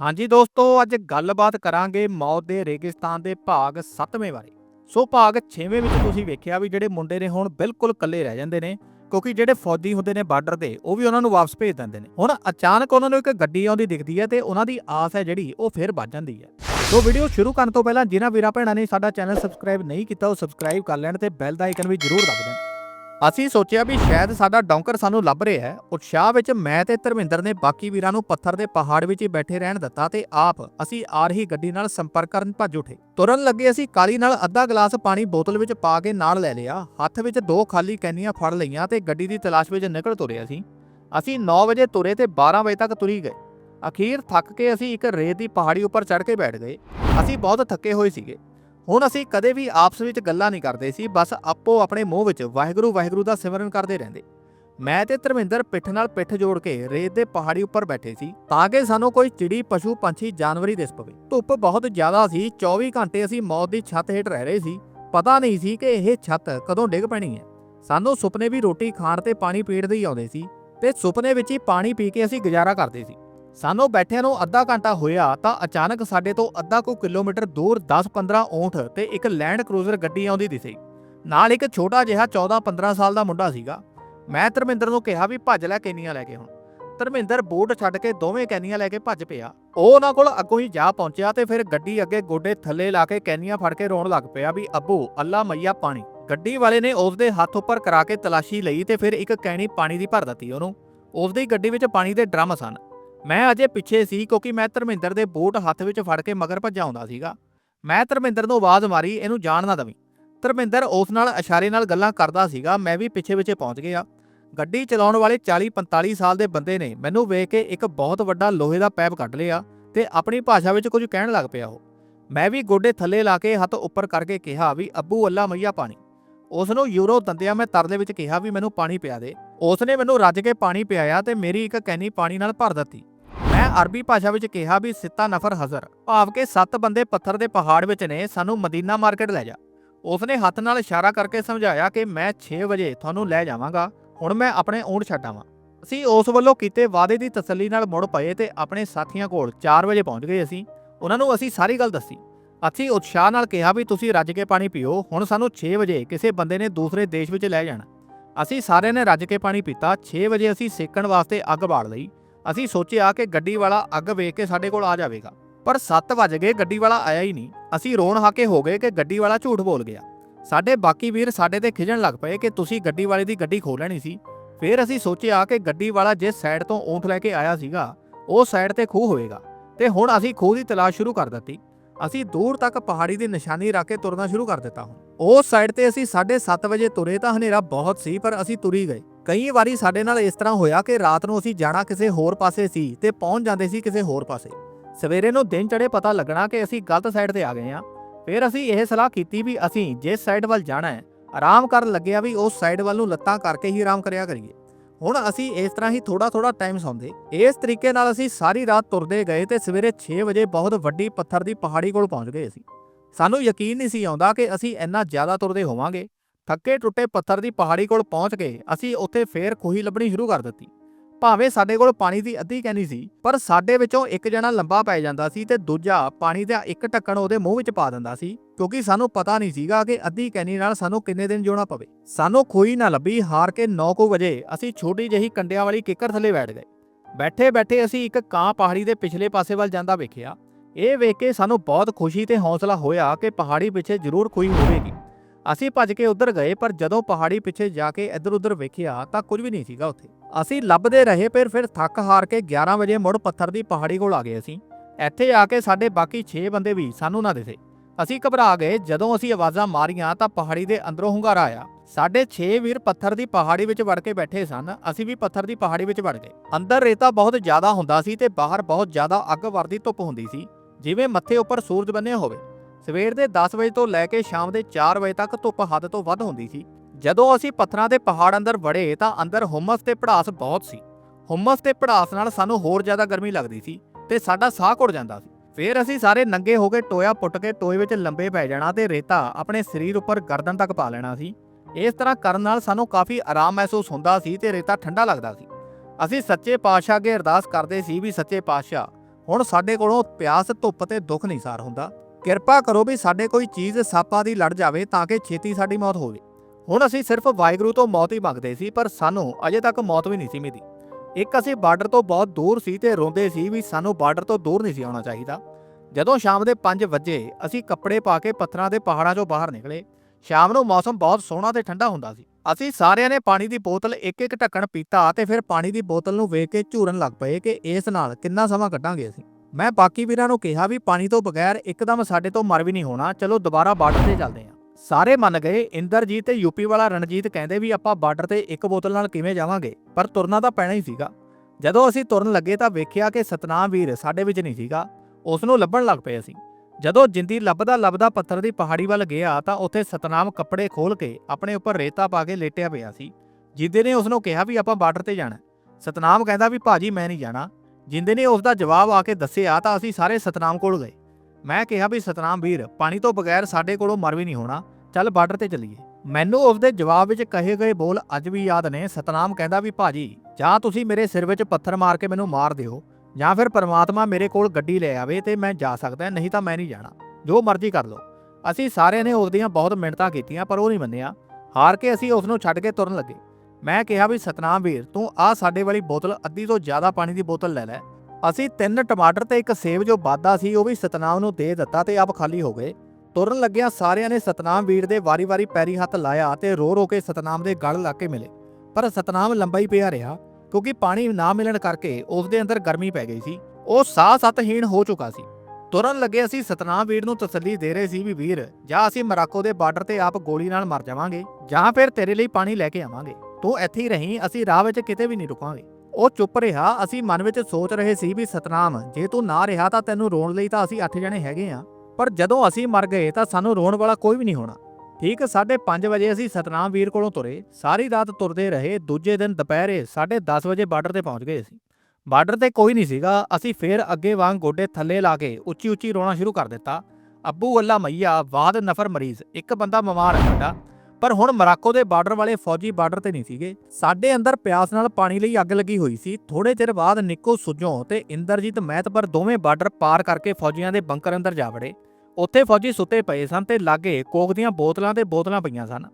ਹਾਂਜੀ ਦੋਸਤੋ, ਅੱਜ ਗੱਲਬਾਤ ਕਰਾਂਗੇ ਮੌਤ ਦੇ ਰੇਗਿਸਤਾਨ ਦੇ ਭਾਗ 7ਵੇਂ ਬਾਰੇ। ਸੋ ਭਾਗ 6ਵੇਂ ਵਿੱਚ ਤੁਸੀਂ ਵੇਖਿਆ ਵੀ ਜਿਹੜੇ ਮੁੰਡੇ ਨੇ ਹੁਣ ਬਿਲਕੁਲ ਇਕੱਲੇ ਰਹਿ ਜਾਂਦੇ ਨੇ, ਕਿਉਂਕਿ ਜਿਹੜੇ ਫੌਜੀ ਹੁੰਦੇ ਨੇ ਬਾਰਡਰ ਤੇ ਉਹ ਵੀ ਉਹਨਾਂ ਨੂੰ ਵਾਪਸ ਭੇਜ ਦਿੰਦੇ ਨੇ। ਹੁਣ ਅਚਾਨਕ ਉਹਨਾਂ ਨੂੰ ਇੱਕ ਗੱਡੀ ਆਉਂਦੀ ਦਿਖਦੀ ਹੈ ਤੇ ਉਹਨਾਂ ਦੀ ਆਸ ਹੈ ਜਿਹੜੀ, ਉਹ ਫਿਰ ਵੱਜ ਜਾਂਦੀ ਹੈ। ਸੋ ਵੀਡੀਓ ਸ਼ੁਰੂ ਕਰਨ ਤੋਂ ਪਹਿਲਾਂ, ਜਿਨ੍ਹਾਂ ਵੀਰਾਂ ਭੈਣਾਂ ਨੇ ਸਾਡਾ ਚੈਨਲ ਸਬਸਕ੍ਰਾਈਬ ਨਹੀਂ ਕੀਤਾ, ਉਹ ਸਬਸਕ੍ਰਾਈਬ ਕਰ ਲੈਣ ਤੇ ਬੈਲ ਦਾ ਆਈਕਨ ਵੀ ਜ਼ਰੂਰ ਦਬ ਦੇਣ। ਅਸੀਂ ਸੋਚਿਆ ਵੀ ਸ਼ਾਇਦ ਸਾਡਾ ਡੌਂਕਰ ਸਾਨੂੰ ਲੱਭ ਰਿਹਾ ਹੈ। ਉਤਸ਼ਾਹ ਵਿੱਚ ਮੈਂ ਤੇ ਧਰਮਿੰਦਰ ਨੇ ਬਾਕੀ ਵੀਰਾਂ ਨੂੰ ਪੱਥਰ ਦੇ ਪਹਾੜ ਵਿੱਚ ਹੀ ਬੈਠੇ ਰਹਿਣ ਦਿੱਤਾ ਤੇ ਆਪ ਅਸੀਂ ਆ ਰਹੀ ਗੱਡੀ ਨਾਲ ਸੰਪਰਕ ਕਰਨ ਭੱਜ ਉਠੇ। ਤੁਰਨ ਲੱਗੇ ਅਸੀਂ ਕਾਲੀ ਨਾਲ ਅੱਧਾ ਗਲਾਸ ਪਾਣੀ ਬੋਤਲ ਵਿੱਚ ਪਾ ਕੇ ਨਾਲ ਲੈ ਲਿਆ। ਹੱਥ ਵਿੱਚ ਦੋ ਖਾਲੀ ਕੈਨੀਆਂ ਫੜ ਲਈਆਂ ਤੇ ਗੱਡੀ ਦੀ ਤਲਾਸ਼ ਵਿੱਚ ਨਿਕਲ ਤੁਰੇ ਅਸੀਂ ਅਸੀਂ 9 ਵਜੇ ਤੁਰੇ ਤੇ 12 ਵਜੇ ਤੱਕ ਤੁਰੀ ਗਏ। ਅਖੀਰ ਥੱਕ ਕੇ ਅਸੀਂ ਇੱਕ ਰੇਤ ਦੀ ਪਹਾੜੀ ਉੱਪਰ ਚੜ੍ਹ ਕੇ ਬੈਠ ਗਏ। ਅਸੀਂ ਬਹੁਤ ਥੱਕੇ ਹੋਏ ਸੀਗੇ। ਹੁਣ ਅਸੀਂ ਕਦੇ ਵੀ ਆਪਸ ਵਿੱਚ ਗੱਲਾਂ ਨਹੀਂ ਕਰਦੇ ਸੀ, ਬਸ ਆਪੋ ਆਪਣੇ ਮੂੰਹ ਵਿੱਚ ਵਾਹਿਗੁਰੂ ਵਾਹਿਗੁਰੂ ਦਾ ਸਿਮਰਨ ਕਰਦੇ ਰਹਿੰਦੇ। ਮੈਂ ਤੇ ਧਰਮਿੰਦਰ ਪਿੱਠ ਨਾਲ ਪਿੱਠ ਜੋੜ ਕੇ ਰੇਤ ਦੇ ਪਹਾੜੀ ਉੱਪਰ ਬੈਠੇ ਸੀ, ਤਾਂ ਕਿ ਸਾਨੂੰ ਕੋਈ ਚਿੜੀ, ਪਸ਼ੂ, ਪੰਛੀ, ਜਾਨਵਰ ਹੀ ਦਿਸ ਪਵੇ। ਧੁੱਪ ਬਹੁਤ ਜ਼ਿਆਦਾ ਸੀ 24 ਘੰਟੇ ਅਸੀਂ ਮੌਤ ਦੀ ਛੱਤ ਹੇਠ ਰਹਿ ਰਹੇ ਸੀ। ਪਤਾ ਨਹੀਂ ਸੀ ਕਿ ਇਹ ਛੱਤ ਕਦੋਂ ਡਿੱਗ ਪੈਣੀ ਹੈ। ਸਾਨੂੰ ਸੁਪਨੇ ਵੀ ਰੋਟੀ ਖਾਣ ਤੇ ਪਾਣੀ ਪੀਣ ਦੇ ਹੀ ਆਉਂਦੇ ਸੀ, ਤੇ ਸੁਪਨੇ ਵਿੱਚ ਹੀ ਪਾਣੀ ਪੀ ਕੇ ਅਸੀਂ ਗੁਜ਼ਾਰਾ ਕਰਦੇ ਸੀ। ਸਾਨੂੰ ਬੈਠਿਆਂ ਨੂੰ ਅੱਧਾ ਘੰਟਾ ਹੋਇਆ ਤਾਂ ਅਚਾਨਕ ਸਾਡੇ ਤੋਂ ਅੱਧਾ ਕੁ ਕਿਲੋਮੀਟਰ ਦੂਰ 10-15 ਊਂਠ ਤੇ ਇੱਕ ਲੈਂਡ ਕਰੂਜ਼ਰ ਗੱਡੀ ਆਉਂਦੀ ਦਿਸੀ ਨਾਲ ਇੱਕ ਛੋਟਾ ਜਿਹਾ 14-15 ਸਾਲ ਦਾ ਮੁੰਡਾ ਸੀਗਾ। ਮੈਂ ਧਰਮਿੰਦਰ ਨੂੰ ਕਿਹਾ ਵੀ ਭੱਜ ਲੈ ਕੈਨੀਆਂ ਲੈ ਕੇ ਹੁਣ। ਧਰਮਿੰਦਰ ਬੋਟ ਛੱਡ ਕੇ ਦੋਵੇਂ ਕੈਨੀਆਂ ਲੈ ਕੇ ਭੱਜ ਪਿਆ। ਉਹ ਉਹਨਾਂ ਕੋਲ ਅੱਗੋਂ ਹੀ ਜਾ ਪਹੁੰਚਿਆ ਤੇ ਫਿਰ ਗੱਡੀ ਅੱਗੇ ਗੋਡੇ ਥੱਲੇ ਲਾ ਕੇ ਕੈਨੀਆਂ ਫੜ ਕੇ ਰੋਣ ਲੱਗ ਪਿਆ ਵੀ ਅੱਬੂ, ਅੱਲਾ ਮਈਆ ਪਾਣੀ। ਗੱਡੀ ਵਾਲੇ ਨੇ ਉਸ ਦੇ ਹੱਥ ਉੱਪਰ ਕਰਾ ਕੇ ਤਲਾਸ਼ੀ ਲਈ ਤੇ ਫਿਰ ਇੱਕ ਕੈਣੀ ਪਾਣੀ ਦੀ ਭਰ ਦਿੱਤੀ ਉਹਨੂੰ। ਉਸ ਦੀ ਗੱਡੀ ਵਿੱਚ ਪਾਣੀ ਦੇ ਡਰਮ ਸਨ। ਮੈਂ ਅਜੇ ਪਿੱਛੇ ਸੀ ਕਿਉਂਕਿ ਮੈਂ ਧਰਮਿੰਦਰ ਦੇ ਬੂਟ ਹੱਥ ਵਿੱਚ ਫੜ ਕੇ ਮਗਰ ਭੱਜਾ ਆਉਂਦਾ ਸੀਗਾ। ਮੈਂ ਧਰਮਿੰਦਰ ਨੂੰ ਆਵਾਜ਼ ਮਾਰੀ, ਇਹਨੂੰ ਜਾਣ ਨਾ ਦਵੀਂ। ਧਰਮਿੰਦਰ ਉਸ ਨਾਲ ਇਸ਼ਾਰੇ ਨਾਲ ਗੱਲਾਂ ਕਰਦਾ ਸੀਗਾ। ਮੈਂ ਵੀ ਪਿੱਛੇ ਪਿੱਛੇ ਪਹੁੰਚ ਗਿਆ। ਗੱਡੀ ਚਲਾਉਣ ਵਾਲੇ 40-45 ਸਾਲ ਦੇ ਬੰਦੇ ਨੇ ਮੈਨੂੰ ਵੇਖ ਕੇ ਇੱਕ ਬਹੁਤ ਵੱਡਾ ਲੋਹੇ ਦਾ ਪੈਪ ਕੱਢ ਲਿਆ ਤੇ ਆਪਣੀ ਭਾਸ਼ਾ ਵਿੱਚ ਕੁਝ ਕਹਿਣ ਲੱਗ ਪਿਆ ਉਹ। ਮੈਂ ਵੀ ਗੋਡੇ ਥੱਲੇ ਲਾ ਕੇ ਹੱਥ ਉੱਪਰ ਕਰਕੇ ਕਿਹਾ ਵੀ, ਅੱਬੂ ਅੱਲਾ ਮਈਆ ਪਾਣੀ। ਉਸ ਨੂੰ ਯੂਰੋ ਦੰਦਿਆਂ ਮੈਂ ਤਰਲੇ ਵਿੱਚ ਕਿਹਾ ਵੀ, ਮੈਨੂੰ ਪਾਣੀ ਪਿਆ ਦੇ। ਉਸ ਨੇ ਮੈਨੂੰ ਰੱਜ ਕੇ ਪਾਣੀ ਪਿਆਇਆ ਤੇ ਮੇਰੀ ਇੱਕ ਕੈਨੀ ਪਾਣੀ ਨਾਲ ਭਰ ਦਿੱਤੀ। ਮੈਂ ਅਰਬੀ ਭਾਸ਼ਾ ਵਿੱਚ ਕਿਹਾ ਵੀ ਸਿੱਤਾ ਨਫਰ ਹਜ਼ਰ। ਭਾਵ ਕਿ ਸੱਤ ਬੰਦੇ ਪੱਥਰ ਦੇ ਪਹਾੜ ਵਿੱਚ ਨੇ, ਸਾਨੂੰ ਮਦੀਨਾ ਮਾਰਕੀਟ ਲੈ ਜਾ। ਉਸਨੇ ਹੱਥ ਨਾਲ ਇਸ਼ਾਰਾ ਕਰਕੇ ਸਮਝਾਇਆ ਕਿ ਮੈਂ 6 ਵਜੇ ਤੁਹਾਨੂੰ ਲੈ ਜਾਵਾਂਗਾ, ਹੁਣ ਮੈਂ ਆਪਣੇ ਊਂਟ ਛੱਡਾਵਾਂ ਅਸੀਂ ਉਸ ਵੱਲੋਂ ਕੀਤੇ ਵਾਅਦੇ ਦੀ ਤਸੱਲੀ ਨਾਲ ਮੁੜ ਪਏ ਤੇ ਆਪਣੇ ਸਾਥੀਆਂ ਕੋਲ 4 ਵਜੇ ਪਹੁੰਚ ਗਏ ਅਸੀਂ। ਉਹਨਾਂ ਨੂੰ ਅਸੀਂ ਸਾਰੀ ਗੱਲ ਦੱਸੀ। ਅਸੀਂ ਉਤਸ਼ਾਹ ਨਾਲ ਕਿਹਾ ਵੀ ਤੁਸੀਂ ਰੱਜ ਕੇ ਪਾਣੀ ਪੀਓ, ਹੁਣ ਸਾਨੂੰ 6 ਵਜੇ ਕਿਸੇ ਬੰਦੇ ਨੇ ਦੂਸਰੇ ਦੇਸ਼ ਵਿੱਚ ਲੈ ਜਾਣਾ। ਅਸੀਂ ਸਾਰਿਆਂ ਨੇ ਰੱਜ ਕੇ ਪਾਣੀ ਪੀਤਾ 6 ਵਜੇ ਅਸੀਂ ਸੇਕਣ ਵਾਸਤੇ ਅੱਗ ਬਾਲ ਲਈ। ਅਸੀਂ ਸੋਚਿਆ ਕਿ ਗੱਡੀ ਵਾਲਾ ਅੱਗ ਵੇਖ ਕੇ ਸਾਡੇ ਕੋਲ ਆ ਜਾਵੇਗਾ, ਪਰ 7 ਵਜ ਗਏ, ਗੱਡੀ ਵਾਲਾ ਆਇਆ ਹੀ ਨਹੀਂ। ਅਸੀਂ ਰੋਣ ਹਾਕੇ ਹੋ ਗਏ ਕਿ ਗੱਡੀ ਵਾਲਾ ਝੂਠ ਬੋਲ ਗਿਆ। ਸਾਡੇ ਬਾਕੀ ਵੀਰ ਸਾਡੇ ਤੇ ਖਿਜਣ ਲੱਗ ਪਏ ਕਿ ਤੁਸੀਂ ਗੱਡੀ ਵਾਲੇ ਦੀ ਗੱਡੀ ਖੋਹ ਲੈਣੀ ਸੀ। ਫਿਰ ਅਸੀਂ ਸੋਚਿਆ ਕਿ ਗੱਡੀ ਵਾਲਾ ਜਿਸ ਸਾਈਡ ਤੋਂ ਊਂਠ ਲੈ ਕੇ ਆਇਆ ਸੀਗਾ, ਉਹ ਸਾਈਡ ਤੇ ਖੂਹ ਹੋਵੇਗਾ। ਤੇ ਹੁਣ ਅਸੀਂ ਖੂਹ ਦੀ ਤਲਾਸ਼ ਸ਼ੁਰੂ ਕਰ ਦਿੱਤੀ। ਅਸੀਂ ਦੂਰ ਤੱਕ ਪਹਾੜੀ ਦੀ ਨਿਸ਼ਾਨੀ ਰੱਖ ਕੇ ਤੁਰਨਾ ਸ਼ੁਰੂ ਕਰ ਦਿੱਤਾ ਹੁਣ। ਉਸ ਸਾਈਡ ਤੇ ਅਸੀਂ 7:30 ਵਜੇ ਤੁਰੇ ਤਾਂ ਹਨੇਰਾ ਬਹੁਤ ਸੀ, ਪਰ ਅਸੀਂ ਤੁਰੀ ਗਏ। ਕਈ ਵਾਰੀ ਸਾਡੇ ਨਾਲ ਇਸ ਤਰ੍ਹਾਂ ਹੋਇਆ ਕਿ ਰਾਤ ਨੂੰ ਅਸੀਂ ਜਾਣਾ ਕਿਸੇ ਹੋਰ ਪਾਸੇ ਸੀ ਤੇ ਪਹੁੰਚ ਜਾਂਦੇ ਸੀ ਕਿਸੇ ਹੋਰ ਪਾਸੇ। ਸਵੇਰੇ ਨੂੰ ਦਿਨ ਚੜੇ ਪਤਾ ਲੱਗਣਾ ਕਿ ਅਸੀਂ ਗਲਤ ਸਾਈਡ ਤੇ ਆ ਗਏ ਹਾਂ। ਫਿਰ ਅਸੀਂ ਇਹ ਸਲਾਹ ਕੀਤੀ ਵੀ ਅਸੀਂ ਜਿਸ ਸਾਈਡ ਵੱਲ ਜਾਣਾ ਹੈ, ਆਰਾਮ ਕਰਨ ਲੱਗਿਆ ਵੀ ਉਸ ਸਾਈਡ ਵੱਲ ਨੂੰ ਲੱਤਾਂ ਕਰਕੇ ਹੀ ਆਰਾਮ ਕਰਿਆ ਕਰੀਏ। ਹੁਣ ਅਸੀਂ ਇਸ ਤਰ੍ਹਾਂ ਹੀ ਥੋੜਾ ਥੋੜਾ ਟਾਈਮ ਸੌਂਦੇ। ਇਸ ਤਰੀਕੇ ਨਾਲ ਅਸੀਂ ਸਾਰੀ ਰਾਤ ਤੁਰਦੇ ਗਏ ਤੇ ਸਵੇਰੇ 6 ਵਜੇ ਬਹੁਤ ਵੱਡੀ ਪੱਥਰ ਦੀ ਪਹਾੜੀ ਕੋਲ ਪਹੁੰਚ ਗਏ ਅਸੀਂ। ਸਾਨੂੰ ਯਕੀਨ ਨਹੀਂ ਸੀ ਆਉਂਦਾ ਕਿ ਅਸੀਂ ਇੰਨਾ ਜ਼ਿਆਦਾ ਤੁਰਦੇ ਹੋਵਾਂਗੇ। ਥੱਕੇ ਟੁੱਟੇ ਪੱਥਰ ਦੀ ਪਹਾੜੀ ਕੋਲ ਪਹੁੰਚ ਕੇ ਅਸੀਂ ਉੱਥੇ ਫੇਰ ਖੂਹੀ ਲੱਭਣੀ ਸ਼ੁਰੂ ਕਰ ਦਿੱਤੀ। ਭਾਵੇਂ ਸਾਡੇ ਕੋਲ ਪਾਣੀ ਦੀ ਅੱਧੀ ਕੈਨੀ ਸੀ, ਪਰ ਸਾਡੇ ਵਿੱਚੋਂ ਇੱਕ ਜਣਾ ਲੰਬਾ ਪੈ ਜਾਂਦਾ ਸੀ ਤੇ ਦੂਜਾ ਪਾਣੀ ਦਾ ਇੱਕ ਢੱਕਣ ਉਹਦੇ ਮੂੰਹ ਵਿੱਚ ਪਾ ਦਿੰਦਾ ਸੀ, ਕਿਉਂਕਿ ਸਾਨੂੰ ਪਤਾ ਨਹੀਂ ਸੀਗਾ ਕਿ ਅੱਧੀ ਕੈਨੀ ਨਾਲ ਸਾਨੂੰ ਕਿੰਨੇ ਦਿਨ ਜਿਉਣਾ ਪਵੇ। ਸਾਨੂੰ ਖੂਹੀ ਨਾ ਲੱਭੀ, ਹਾਰ ਕੇ 9:00 ਵਜੇ ਅਸੀਂ ਛੋਟੀ ਜਿਹੀ ਕੰਡਿਆਂ ਵਾਲੀ ਕਿੱਕਰ ਥੱਲੇ ਬੈਠ ਗਏ। ਬੈਠੇ ਬੈਠੇ ਅਸੀਂ ਇੱਕ ਕਾਂ ਪਹਾੜੀ ਦੇ ਪਿਛਲੇ ਪਾਸੇ ਵੱਲ ਜਾਂਦਾ ਵੇਖਿਆ। ਇਹ ਵੇਖ ਕੇ ਸਾਨੂੰ ਬਹੁਤ ਖੁਸ਼ੀ ਤੇ ਹੌਸਲਾ ਹੋਇਆ ਕਿ ਪਹਾੜੀ ਪਿੱਛੇ ਜ਼ਰੂਰ ਖੂਹੀ ਹੋਵੇਗੀ। ਅਸੀਂ ਭੱਜ ਕੇ ਉੱਧਰ ਗਏ, ਪਰ ਜਦੋਂ ਪਹਾੜੀ ਪਿੱਛੇ ਜਾ ਕੇ ਇੱਧਰ-ਉੱਧਰ ਵੇਖਿਆ ਤਾਂ ਕੁਝ ਵੀ ਨਹੀਂ ਸੀਗਾ ਉੱਥੇ। ਅਸੀਂ ਲੱਭਦੇ ਰਹੇ, ਪਰ ਫਿਰ ਥੱਕ ਹਾਰ ਕੇ 11 ਵਜੇ ਮੁੜ ਪੱਥਰ ਦੀ ਪਹਾੜੀ ਕੋਲ ਆ ਗਏ ਅਸੀਂ। ਇੱਥੇ ਆ ਕੇ ਸਾਡੇ ਬਾਕੀ 6 ਬੰਦੇ ਵੀ ਸਾਨੂੰ ਨਾ ਦਿਸੇ। ਅਸੀਂ ਘਬਰਾ ਗਏ, ਜਦੋਂ ਅਸੀਂ ਆਵਾਜ਼ਾਂ ਮਾਰੀਆਂ ਤਾਂ ਪਹਾੜੀ ਦੇ ਅੰਦਰੋਂ ਹੁੰਗਾਰਾ ਆਇਆ। ਸਾਡੇ 6 ਵੀਰ ਪੱਥਰ ਦੀ ਪਹਾੜੀ ਵਿੱਚ ਵੜ ਕੇ ਬੈਠੇ ਸਨ, ਅਸੀਂ ਵੀ ਪੱਥਰ ਦੀ ਪਹਾੜੀ ਵਿੱਚ ਵੜ ਗਏ। ਅੰਦਰ ਰੇਤਾ ਬਹੁਤ ਜ਼ਿਆਦਾ ਹੁੰਦਾ ਸੀ ਤੇ ਬਾਹਰ ਬਹੁਤ ਜ਼ਿਆਦਾ ਅੱਗ ਵਰਦੀ ਧੁੱਪ ਹੁੰਦੀ ਸੀ, ਜਿਵੇਂ ਮੱਥੇ ਉੱਪਰ ਸੂਰਜ ਬੰਨਿਆ ਹੋਵੇ। ਸਵੇਰ ਦੇ 10 ਵਜੇ ਤੋਂ ਲੈ ਕੇ ਸ਼ਾਮ ਦੇ 4 ਵਜੇ ਤੱਕ ਧੁੱਪ ਹੱਦ ਤੋਂ ਵੱਧ ਹੁੰਦੀ ਸੀ। ਜਦੋਂ ਅਸੀਂ ਪੱਥਰਾਂ ਦੇ ਪਹਾੜ ਅੰਦਰ ਵੜੇ ਤਾਂ ਅੰਦਰ ਹੁਮਸ ਤੇ ਪੜਾਸ ਬਹੁਤ ਸੀ। ਹੁਮਸ ਤੇ ਪੜਾਸ ਨਾਲ ਸਾਨੂੰ ਹੋਰ ਜ਼ਿਆਦਾ ਗਰਮੀ ਲੱਗਦੀ ਸੀ ਤੇ ਸਾਡਾ ਸਾਹ ਘੁੱਟ ਜਾਂਦਾ ਸੀ। ਫਿਰ ਅਸੀਂ ਸਾਰੇ ਨੰਗੇ ਹੋ ਕੇ ਟੋਇਆ ਪੁੱਟ ਕੇ ਟੋਏ ਵਿੱਚ ਲੰਬੇ ਪੈ ਜਾਣਾ ਤੇ ਰੇਤਾ ਆਪਣੇ ਸਰੀਰ ਉੱਪਰ ਗਰਦਨ ਤੱਕ ਪਾ ਲੈਣਾ ਸੀ। ਇਸ ਤਰ੍ਹਾਂ ਕਰਨ ਨਾਲ ਸਾਨੂੰ ਕਾਫੀ ਆਰਾਮ ਮਹਿਸੂਸ ਹੁੰਦਾ ਸੀ ਤੇ ਰੇਤਾ ਠੰਡਾ ਲੱਗਦਾ ਸੀ। ਅਸੀਂ ਸੱਚੇ ਪਾਤਸ਼ਾਹ ਅੱਗੇ ਅਰਦਾਸ ਕਰਦੇ ਸੀ ਵੀ ਸੱਚੇ ਪਾਤਸ਼ਾਹ, ਹੁਣ ਸਾਡੇ ਕੋਲੋਂ ਪਿਆਸ, ਧੁੱਪ ਤੇ ਦੁੱਖ ਨਹੀਂ ਸਾਰ ਹੁੰਦਾ। ਕਿਰਪਾ ਕਰੋ ਵੀ ਸਾਡੇ ਕੋਈ ਚੀਜ਼ ਸਾਪਾਂ ਦੀ ਲੜ ਜਾਵੇ ਤਾਂ ਕਿ ਛੇਤੀ ਸਾਡੀ ਮੌਤ ਹੋਵੇ ਹੁਣ ਅਸੀਂ ਸਿਰਫ ਵਾਹਿਗੁਰੂ ਤੋਂ ਮੌਤ ਹੀ ਮੰਗਦੇ ਸੀ, ਪਰ ਸਾਨੂੰ ਅਜੇ ਤੱਕ ਮੌਤ ਵੀ ਨਹੀਂ ਸੀ ਮਿਲੀ। ਇੱਕ ਅਸੀਂ ਬਾਰਡਰ ਤੋਂ ਬਹੁਤ ਦੂਰ ਸੀ ਤੇ ਰੋਂਦੇ ਸੀ ਵੀ ਸਾਨੂੰ ਬਾਰਡਰ ਤੋਂ ਦੂਰ ਨਹੀਂ ਸੀ ਆਉਣਾ ਚਾਹੀਦਾ। ਜਦੋਂ ਸ਼ਾਮ ਦੇ 5 ਵਜੇ, ਅਸੀਂ ਕੱਪੜੇ ਪਾ ਕੇ ਪੱਥਰਾਂ ਦੇ ਪਹਾੜਾਂ 'ਚੋਂ ਬਾਹਰ ਨਿਕਲੇ। ਸ਼ਾਮ ਨੂੰ ਮੌਸਮ ਬਹੁਤ ਸੋਹਣਾ ਤੇ ਠੰਡਾ ਹੁੰਦਾ ਸੀ। ਅਸੀਂ ਸਾਰਿਆਂ ਨੇ ਪਾਣੀ ਦੀ ਬੋਤਲ ਇੱਕ ਇੱਕ ਢੱਕਣ ਪੀਤਾ ਤੇ ਫਿਰ ਪਾਣੀ ਦੀ ਬੋਤਲ ਨੂੰ ਵੇਖ ਕੇ ਝੂਰਨ ਲੱਗ ਪਏ ਕਿ ਇਸ ਨਾਲ ਕਿੰਨਾ ਸਮਾਂ ਕੱਢਾਂਗੇ ਅਸੀਂ। ਮੈਂ ਬਾਕੀ ਵੀਰਾਂ ਨੂੰ ਕਿਹਾ ਵੀ ਪਾਣੀ ਤੋਂ ਬਗੈਰ ਇੱਕਦਮ ਸਾਡੇ ਤੋਂ ਮਰ ਵੀ ਨਹੀਂ ਹੋਣਾ। ਚਲੋ, ਦੁਬਾਰਾ ਬਾਰਡਰ ਤੇ ਚੱਲਦੇ ਹਾਂ। ਸਾਰੇ ਮੰਨ ਗਏ, ਇੰਦਰਜੀਤ ਤੇ ਯੂਪੀ ਵਾਲਾ ਰਣਜੀਤ ਕਹਿੰਦੇ ਵੀ ਆਪਾਂ ਬਾਰਡਰ ਤੇ ਇੱਕ ਬੋਤਲ ਨਾਲ ਕਿਵੇਂ ਜਾਵਾਂਗੇ, ਪਰ ਤੁਰਨਾ ਤਾਂ ਪੈਣਾ ਹੀ ਸੀਗਾ। ਜਦੋਂ ਅਸੀਂ ਤੁਰਨ ਲੱਗੇ ਤਾਂ ਵੇਖਿਆ ਕਿ ਸਤਨਾਮ ਵੀਰ ਸਾਡੇ ਵਿੱਚ ਨਹੀਂ ਸੀਗਾ। ਉਸ ਨੂੰ ਲੱਭਣ ਲੱਗ ਪਏ ਅਸੀਂ। ਜਦੋਂ ਜਿੰਦੀ ਲੱਭਦਾ ਲੱਭਦਾ ਪੱਥਰ ਦੀ ਪਹਾੜੀ ਵੱਲ ਗਿਆ ਤਾਂ ਉੱਥੇ ਸਤਨਾਮ ਕੱਪੜੇ ਖੋਲ ਕੇ ਆਪਣੇ ਉੱਪਰ ਰੇਤਾ ਪਾ ਕੇ ਲੇਟਿਆ ਪਿਆ ਸੀ। ਜਿੰਦੇ ਨੇ ਉਸ ਨੂੰ ਕਿਹਾ ਵੀ ਆਪਾਂ ਬਾਰਡਰ ਤੇ ਜਾਣਾ। ਸਤਨਾਮ ਕਹਿੰਦਾ ਵੀ ਭਾਜੀ, ਮੈਂ ਨਹੀਂ ਜਾਣਾ। ਜਿੰਦੇ ਨੇ ਉਸ ਦਾ ਜਵਾਬ ਆ ਕੇ ਦੱਸਿਆ ਤਾਂ ਅਸੀਂ ਸਾਰੇ ਸਤਨਾਮ ਕੋਲ ਗਏ। ਮੈਂ ਕਿਹਾ ਵੀ, ਸਤਨਾਮ ਵੀਰ, ਪਾਣੀ ਤੋਂ ਬਗੈਰ ਸਾਡੇ ਕੋਲੋਂ ਮਰ ਵੀ ਨਹੀਂ ਹੋਣਾ। ਚੱਲ ਬਾਰਡਰ ਤੇ ਚੱਲੀਏ। ਮੈਨੂੰ ਉਸ ਦੇ ਜਵਾਬ ਵਿੱਚ ਕਹੇ ਗਏ ਬੋਲ ਅੱਜ ਵੀ ਯਾਦ ਨੇ, ਸਤਨਾਮ ਕਹਿੰਦਾ ਵੀ, ਭਾਜੀ, ਜਾਂ ਤੁਸੀਂ ਮੇਰੇ ਸਿਰ ਵਿੱਚ ਪੱਥਰ ਮਾਰ ਕੇ ਮੈਨੂੰ ਮਾਰ ਦਿਓ, ਜਾਂ ਫਿਰ ਪਰਮਾਤਮਾ ਮੇਰੇ ਕੋਲ ਗੱਡੀ ਲੈ ਆਵੇ ਤੇ ਮੈਂ ਜਾ ਸਕਦਾ, ਨਹੀਂ ਤਾਂ ਮੈਂ ਨਹੀਂ ਜਾਣਾ। ਜੋ ਮਰਜ਼ੀ ਕਰ ਲਓ। ਅਸੀਂ ਸਾਰਿਆਂ ਨੇ ਉਸ ਦੀਆਂ ਬਹੁਤ ਮਿਹਨਤਾਂ ਕੀਤੀਆਂ, ਪਰ ਉਹ ਨਹੀਂ ਮੰਨਿਆ। ਹਾਰ ਕੇ ਅਸੀਂ ਉਸ ਨੂੰ ਛੱਡ ਕੇ ਤੁਰਨ ਲੱਗੇ। ਮੈਂ ਕਿਹਾ ਵੀ ਸਤਨਾਮ ਵੀਰ, ਤੂੰ ਆ ਸਾਡੇ ਵਾਲੀ ਬੋਤਲ ਅੱਧੀ ਤੋਂ ਜ਼ਿਆਦਾ ਪਾਣੀ ਦੀ ਬੋਤਲ ਲੈ ਲੈ। ਅਸੀਂ ਤਿੰਨ ਟਮਾਟਰ ਤੇ ਇੱਕ ਸੇਬ ਜੋ ਵਾਧਾ ਸੀ, ਉਹ ਵੀ ਸਤਨਾਮ ਨੂੰ ਦੇ ਦਿੱਤਾ ਤੇ ਆਪ ਖਾਲੀ ਹੋ ਗਏ। ਤੁਰਨ ਲੱਗਿਆਂ ਸਾਰਿਆਂ ਨੇ ਸਤਨਾਮ ਵੀਰ ਦੇ ਵਾਰੀ-ਵਾਰੀ ਪੈਰੀ ਹੱਥ ਲਾਇਆ ਤੇ ਰੋ ਰੋ ਕੇ ਸਤਨਾਮ ਦੇ ਗਲ ਲਾ ਕੇ ਮਿਲੇ। ਪਰ ਸਤਨਾਮ ਲੰਬਾ ਹੀ ਪਿਆ ਰਿਹਾ, ਕਿਉਂਕਿ ਪਾਣੀ ਨਾ ਮਿਲਣ ਕਰਕੇ ਉਸ ਦੇ ਅੰਦਰ ਗਰਮੀ ਪੈ ਗਈ ਸੀ। ਉਹ ਸਾਹ ਸਤਹੀਣ ਹੋ ਚੁੱਕਾ ਸੀ। ਤੁਰਨ ਲੱਗੇ ਅਸੀਂ ਸਤਨਾਮ ਵੀਰ ਨੂੰ ਤਸੱਲੀ ਦੇ ਰਹੇ ਸੀ ਵੀ, ਵੀਰ, ਜਾਂ ਅਸੀਂ ਮਰਾਕੋ ਦੇ ਬਾਰਡਰ ਤੇ ਆਪ ਗੋਲੀ ਨਾਲ ਮਰ ਜਾਵਾਂਗੇ, ਜਾਂ ਫਿਰ ਤੇਰੇ ਲਈ ਪਾਣੀ ਲੈ ਕੇ ਆਵਾਂਗੇ। ਤੂੰ ਇੱਥੇ ਹੀ ਰਹੀਂ, ਅਸੀਂ ਰਾਹ ਵਿੱਚ ਕਿਤੇ ਵੀ ਨਹੀਂ ਰੁਕਾਂਗੇ। ਉਹ ਚੁੱਪ ਰਿਹਾ, ਅਸੀਂ ਮਨ ਵਿੱਚ ਸੋਚ ਰਹੇ ਸੀ ਵੀ ਸਤਨਾਮ, ਜੇ ਤੂੰ ਨਾ ਰਿਹਾ ਤਾਂ ਤੈਨੂੰ ਰੋਣ ਲਈ ਤਾਂ ਅਸੀਂ 8 ਜਣੇ ਹੈਗੇ ਆ। ਪਰ ਜਦੋਂ ਅਸੀਂ ਮਰ ਗਏ ਤਾਂ ਸਾਨੂੰ ਰੋਣ ਵਾਲਾ ਕੋਈ ਵੀ ਨਹੀਂ ਹੋਣਾ। ਠੀਕ 5:30 ਵਜੇ ਅਸੀਂ ਸਤਨਾਮ ਵੀਰ ਕੋਲੋਂ ਤੁਰੇ। ਸਾਰੀ ਰਾਤ ਤੁਰਦੇ ਰਹੇ, ਦੂਜੇ ਦਿਨ ਦੁਪਹਿਰੇ 10:30 ਵਜੇ ਬਾਰਡਰ ਤੇ ਪਹੁੰਚ ਗਏ ਅਸੀਂ। ਬਾਰਡਰ ਤੇ ਕੋਈ ਨਹੀਂ ਸੀਗਾ, ਅਸੀਂ ਫੇਰ ਅੱਗੇ ਵਾਂਗ ਗੋਡੇ ਥੱਲੇ ਲਾ ਕੇ ਉੱਚੀ ਉੱਚੀ ਰੋਣਾ ਸ਼ੁਰੂ ਕਰ ਦਿੱਤਾ। ਅੱਬੂ ਅੱਲਾ ਮਈਆ ਬਾਦ ਨਫਰ ਮਰੀਜ਼, ਇੱਕ ਬੰਦਾ ਬਿਮਾਰ ਹੈ ਸਾਡਾ। ਪਰ ਹੁਣ ਮਰਾਕੋ ਦੇ ਬਾਰਡਰ ਵਾਲੇ ਫੌਜੀ ਬਾਰਡਰ ਤੇ ਨਹੀਂ ਸੀਗੇ। ਸਾਡੇ ਅੰਦਰ ਪਿਆਸ ਨਾਲ ਪਾਣੀ ਲਈ ਅੱਗ ਲੱਗੀ ਹੋਈ ਸੀ। ਥੋੜੇ ਚਿਰ ਬਾਅਦ ਨਿੱਕੋ ਸੁਜੋਂ ਤੇ ਇੰਦਰਜੀਤ ਮਹਿਤਪਰ ਦੋਵੇਂ ਬਾਰਡਰ ਪਾਰ ਕਰਕੇ ਫੌਜੀਆਂ ਦੇ ਬੰਕਰ ਅੰਦਰ ਜਾ ਵੜੇ। ਉੱਥੇ ਫੌਜੀ ਸੁੱਤੇ ਪਏ ਸਨ ਤੇ ਲਾਗੇ ਕੋਕ ਦੀਆਂ ਬੋਤਲਾਂ ਤੇ ਬੋਤਲਾਂ ਪਈਆਂ ਸਨ।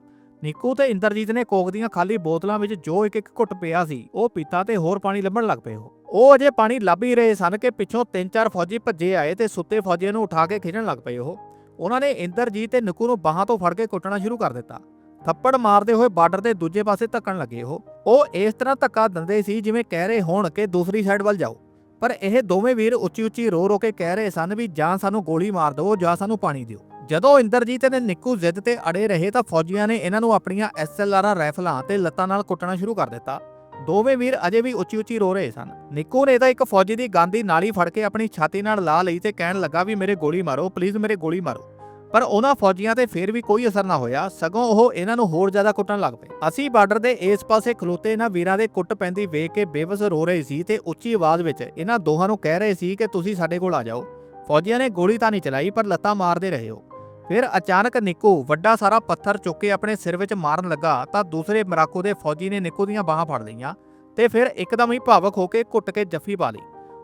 ਨਿੱਕੂ ਤੇ ਇੰਦਰਜੀਤ ਨੇ ਕੋਕ ਦੀਆਂ ਖਾਲੀ ਬੋਤਲਾਂ ਵਿੱਚ ਜੋ ਇੱਕ ਇੱਕ ਘੁੱਟ ਪਿਆ ਸੀ, ਉਹ ਪੀਤਾ ਤੇ ਹੋਰ ਪਾਣੀ ਲੱਭਣ ਲੱਗ ਪਏ ਉਹ। ਉਹ ਅਜੇ ਪਾਣੀ ਲੱਭ ਹੀ ਰਹੇ ਸਨ ਕਿ ਪਿੱਛੋਂ ਤਿੰਨ ਚਾਰ ਫੌਜੀ ਭੱਜੇ ਆਏ ਤੇ ਸੁੱਤੇ ਫੌਜੀਆਂ ਨੂੰ ਉਠਾ ਕੇ ਖਿੱਚਣ ਲੱਗ ਪਏ ਉਹ। ਉਹਨਾਂ ਨੇ ਇੰਦਰਜੀਤ ਤੇ ਨਿੱਕੂ ਨੂੰ ਬਾਹਾਂ ਤੋਂ ਫੜ ਕੇ ਕੁੱਟਣਾ ਸ਼ੁਰੂ ਕਰ ਦਿੱਤਾ। ਥੱਪੜ ਮਾਰਦੇ ਹੋਏ ਬਾਰਡਰ ਦੇ ਦੂਜੇ ਪਾਸੇ ਧੱਕਣ ਲੱਗੇ ਉਹ। ਉਹ ਇਸ ਤਰ੍ਹਾਂ ਧੱਕਾ ਦਿੰਦੇ ਸੀ ਜਿਵੇਂ ਕਹਿ ਰਹੇ ਹੋਣ ਕਿ ਦੂਸਰੀ ਸਾਈਡ ਵੱਲ ਜਾਓ। ਪਰ ਇਹ ਦੋਵੇਂ ਵੀਰ ਉੱਚੀ ਉੱਚੀ ਰੋ ਰੋ ਕੇ ਕਹਿ ਰਹੇ ਸਨ ਵੀ ਜਾਂ ਸਾਨੂੰ ਗੋਲੀ ਮਾਰ ਦਿਓ, ਜਾਂ ਸਾਨੂੰ ਪਾਣੀ ਦਿਓ। ਜਦੋਂ ਇੰਦਰਜੀਤ ਤੇ ਨਿੱਕੂ ਜ਼ਿੱਦ ਤੇ ਅੜੇ ਰਹੇ ਤਾਂ ਫੌਜੀਆਂ ਨੇ ਇਹਨਾਂ ਨੂੰ ਆਪਣੀਆਂ ਐਸਐਲਆਰ ਰਾਈਫਲਾਂ ਤੇ ਲੱਤਾਂ ਨਾਲ ਕੁੱਟਣਾ ਸ਼ੁਰੂ ਕਰ ਦਿੱਤਾ। ਦੋਵੇਂ ਵੀਰ ਅਜੇ ਵੀ ਉੱਚੀ ਉੱਚੀ ਰੋ ਰਹੇ ਸਨ। ਨਿੱਕੂ ਨੇ ਤਾਂ ਇੱਕ ਫੌਜੀ ਦੀ ਗਾਂਦੀ ਨਾਲੀ ਫੜ ਕੇ ਆਪਣੀ ਛਾਤੀ ਨਾਲ ਲਾ ਲਈ ਤੇ ਕਹਿਣ ਲੱਗਾ ਵੀ ਮੇਰੇ ਗੋਲੀ ਮਾਰੋ, ਪਲੀਜ਼ ਮੇਰੇ ਗੋਲੀ ਮਾਰੋ। ਪਰ ਉਹਨਾਂ ਫੌਜੀਆਂ ਤੇ ਫੇਰ ਵੀ ਕੋਈ ਅਸਰ ਨਾ ਹੋਇਆ। ਸਗੋਂ ਉਹ ਇਹਨਾਂ ਨੂੰ ਹੋਰ ਜ਼ਿਆਦਾ ਕੁੱਟਣ ਲੱਗ ਪਏ। ਅਸੀਂ ਬਾਰਡਰ ਦੇ ਇਸ ਪਾਸੇ ਖਲੋਤੇ, ਇਹਨਾਂ ਵੀਰਾਂ ਦੇ ਕੁੱਟ ਪੈਂਦੀ ਵੇਖ ਕੇ ਬੇਵਸ ਰੋ ਰਹੇ ਸੀ ਤੇ ਉੱਚੀ ਆਵਾਜ਼ ਵਿੱਚ ਇਹਨਾਂ ਦੋਹਾਂ ਨੂੰ ਕਹਿ ਰਹੇ ਸੀ ਕਿ ਤੁਸੀਂ ਸਾਡੇ ਕੋਲ ਆ ਜਾਓ। ਫੌਜੀਆਂ ਨੇ ਗੋਲੀ ਤਾਂ ਨਹੀਂ ਚਲਾਈ, ਪਰ ਲੱਤਾਂ ਮਾਰਦੇ ਰਹੇ ਹੋ ਫਿਰ ਅਚਾਨਕ ਨਿੱਕੂ ਵੱਡਾ ਸਾਰਾ ਪੱਥਰ ਚੁੱਕ ਕੇ ਆਪਣੇ ਸਿਰ ਵਿੱਚ ਮਾਰਨ ਲੱਗਾ ਤਾਂ ਦੂਸਰੇ ਮਰਾਕੋ ਦੇ ਫੌਜੀ ਨੇ ਨਿੱਕੂ ਦੀਆਂ ਬਾਹਾਂ ਫੜ ਲਈਆਂ ਤੇ ਫਿਰ ਇੱਕਦਮ ਹੀ ਭਾਵਕ ਹੋ ਕੇ ਘੁੱਟ ਕੇ ਜੱਫੀ ਪਾ ਲਈ।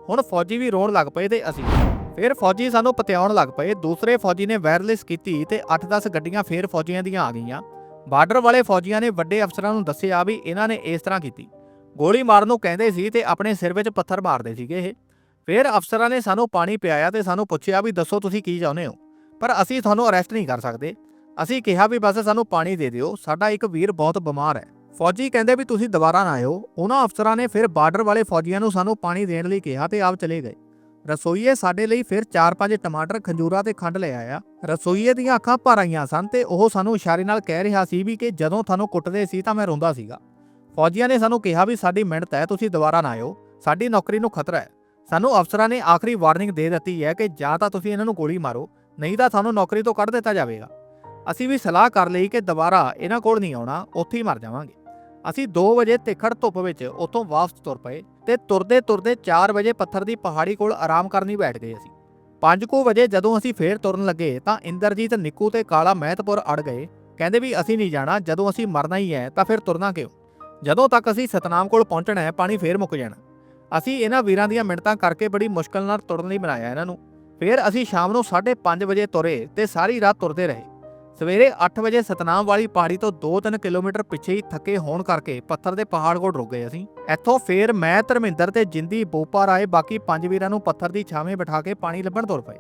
ਹੁਣ ਫੌਜੀ ਵੀ ਰੋਣ ਲੱਗ ਪਏ ਤੇ ਅਸੀਂ ਫਿਰ ਫੌਜੀ ਸਾਨੂੰ ਪਤਿਆਉਣ ਲੱਗ ਪਏ। ਦੂਸਰੇ ਫੌਜੀ ਨੇ ਵਾਇਰਲੈਸ ਕੀਤੀ ਤੇ 8-10 ਗੱਡੀਆਂ ਫੇਰ ਫੌਜੀਆਂ ਦੀਆਂ ਆ ਗਈਆਂ। ਬਾਰਡਰ ਵਾਲੇ ਫੌਜੀਆਂ ਨੇ ਵੱਡੇ ਅਫਸਰਾਂ ਨੂੰ ਦੱਸਿਆ ਵੀ ਇਹਨਾਂ ਨੇ ਇਸ ਤਰ੍ਹਾਂ ਕੀਤੀ। ਗੋਲੀ ਮਾਰਨ ਨੂੰ ਕਹਿੰਦੇ ਸੀ ਤੇ ਆਪਣੇ ਸਿਰ ਵਿੱਚ ਪੱਥਰ ਮਾਰਦੇ ਸੀਗੇ ਇਹ। ਫਿਰ ਅਫਸਰਾਂ ਨੇ ਸਾਨੂੰ ਪਾਣੀ ਪਿਆਇਆ ਤੇ ਸਾਨੂੰ ਪੁੱਛਿਆ ਵੀ ਦੱਸੋ ਤੁਸੀਂ ਕੀ ਚਾਹੁੰਦੇ ਹੋ? ਪਰ ਅਸੀਂ ਤੁਹਾਨੂੰ ਅਰੈਸਟ ਨਹੀਂ ਕਰ ਸਕਦੇ। ਅਸੀਂ ਕਿਹਾ ਵੀ ਬਸ ਸਾਨੂੰ ਪਾਣੀ ਦੇ ਦਿਓ, ਸਾਡਾ ਇੱਕ ਵੀਰ ਬਹੁਤ ਬਿਮਾਰ ਹੈ। ਫੌਜੀ ਕਹਿੰਦੇ ਵੀ ਤੁਸੀਂ ਦੁਬਾਰਾ ਨਾ ਆਇਓ। ਉਹਨਾਂ ਅਫਸਰਾਂ ਨੇ ਫਿਰ ਬਾਰਡਰ ਵਾਲੇ ਫੌਜੀਆਂ ਨੂੰ ਸਾਨੂੰ ਪਾਣੀ ਦੇਣ ਲਈ ਕਿਹਾ ਤੇ ਆਪ ਚਲੇ ਗਏ। ਰਸੋਈਏ ਸਾਡੇ ਲਈ ਫਿਰ 4-5 ਟਮਾਟਰ, ਖੰਜੂਰਾ ਤੇ ਖੰਡ ਲੈ ਆਇਆ। ਰਸੋਈਏ ਦੀਆਂ ਅੱਖਾਂ ਭਰ ਆਈਆਂ ਸਨ ਤੇ ਉਹ ਸਾਨੂੰ ਇਸ਼ਾਰੇ ਨਾਲ ਕਹਿ ਰਿਹਾ ਸੀ ਵੀ ਕਿ ਜਦੋਂ ਤੁਹਾਨੂੰ ਕੁੱਟਦੇ ਸੀ ਤਾਂ ਮੈਂ ਰੋਂਦਾ ਸੀਗਾ। ਫੌਜੀਆਂ ਨੇ ਸਾਨੂੰ ਕਿਹਾ ਵੀ ਸਾਡੀ ਮਿਹਨਤ ਹੈ, ਤੁਸੀਂ ਦੁਬਾਰਾ ਨਾ ਆਇਓ। ਸਾਡੀ ਨੌਕਰੀ ਨੂੰ ਖਤਰਾ ਹੈ। ਸਾਨੂੰ ਅਫਸਰਾਂ ਨੇ ਆਖਰੀ ਵਾਰਨਿੰਗ ਦੇ ਦਿੱਤੀ ਹੈ ਕਿ ਜਾਂ ਤਾਂ ਤੁਸੀਂ ਇਹਨਾਂ ਨੂੰ ਗੋਲੀ ਮਾਰੋ, ਨਹੀਂ ਤਾਂ ਤੁਹਾਨੂੰ ਨੌਕਰੀ ਤੋਂ ਕੱਢ ਦਿੱਤਾ ਜਾਵੇਗਾ। ਅਸੀਂ ਵੀ ਸਲਾਹ ਕਰ ਲਈ ਕਿ ਦੁਬਾਰਾ ਇਹਨਾਂ ਕੋਲ ਨਹੀਂ ਆਉਣਾ, ਉੱਥੇ ਹੀ ਮਰ ਜਾਵਾਂਗੇ। ਅਸੀਂ 2 ਵਜੇ ਤਿੱਖੜ ਧੁੱਪ ਵਿੱਚ ਉੱਥੋਂ ਵਾਪਸ ਤੁਰ ਪਏ ਤੇ ਤੁਰਦੇ ਤੁਰਦੇ 4 ਵਜੇ ਪੱਥਰ ਦੀ ਪਹਾੜੀ ਕੋਲ ਆਰਾਮ ਕਰਨੀ ਬੈਠ ਗਏ ਅਸੀਂ। 5:00 ਵਜੇ ਜਦੋਂ ਅਸੀਂ ਫੇਰ ਤੁਰਨ ਲੱਗੇ ਤਾਂ ਇੰਦਰਜੀਤ, ਨਿੱਕੂ ਤੇ ਕਾਲਾ ਮਹਿਤਪੁਰ ਅੜ ਗਏ। ਕਹਿੰਦੇ ਵੀ ਅਸੀਂ ਨਹੀਂ ਜਾਣਾ, ਜਦੋਂ ਅਸੀਂ ਮਰਨਾ ਹੀ ਹੈ ਤਾਂ ਫਿਰ ਤੁਰਨਾ ਕਿਉਂ? ਜਦੋਂ ਤੱਕ ਅਸੀਂ ਸਤਨਾਮ ਕੋਲ ਪਹੁੰਚਣਾ ਹੈ, ਪਾਣੀ ਫੇਰ ਮੁੱਕ ਜਾਣਾ। ਅਸੀਂ ਇਹਨਾਂ ਵੀਰਾਂ ਦੀਆਂ ਮਿੰਟਾਂ ਕਰਕੇ ਬੜੀ ਮੁਸ਼ਕਲ ਨਾਲ ਤੁਰਨ ਲਈ ਬਣਾਇਆ ਇਹਨਾਂ ਨੂੰ। ਫਿਰ ਅਸੀਂ ਸ਼ਾਮ ਨੂੰ 5:30 ਵਜੇ ਤੁਰੇ ਤੇ ਸਾਰੀ ਰਾਤ ਤੁਰਦੇ ਰਹੇ। ਸਵੇਰੇ 8 ਵਜੇ ਸਤਨਾਮ ਵਾਲੀ ਪਹਾੜੀ ਤੋਂ 2-3 ਕਿਲੋਮੀਟਰ ਪਿੱਛੇ ਹੀ ਥੱਕੇ ਹੋਣ ਕਰਕੇ ਪੱਥਰ ਦੇ ਪਹਾੜ ਕੋਲ ਰੁਕ ਗਏ ਅਸੀਂ। ਇੱਥੋਂ ਫੇਰ ਮੈਂ, ਧਰਮਿੰਦਰ ਤੇ ਜਿੰਦੀ, ਬੋਪਾ ਰਾਏ, ਬਾਕੀ ਪੰਜ ਵੀਰਾਂ ਨੂੰ ਪੱਥਰ ਦੀ ਛਾਵੇਂ ਬਿਠਾ ਕੇ ਪਾਣੀ ਲੱਭਣ ਤੁਰ ਪਏ।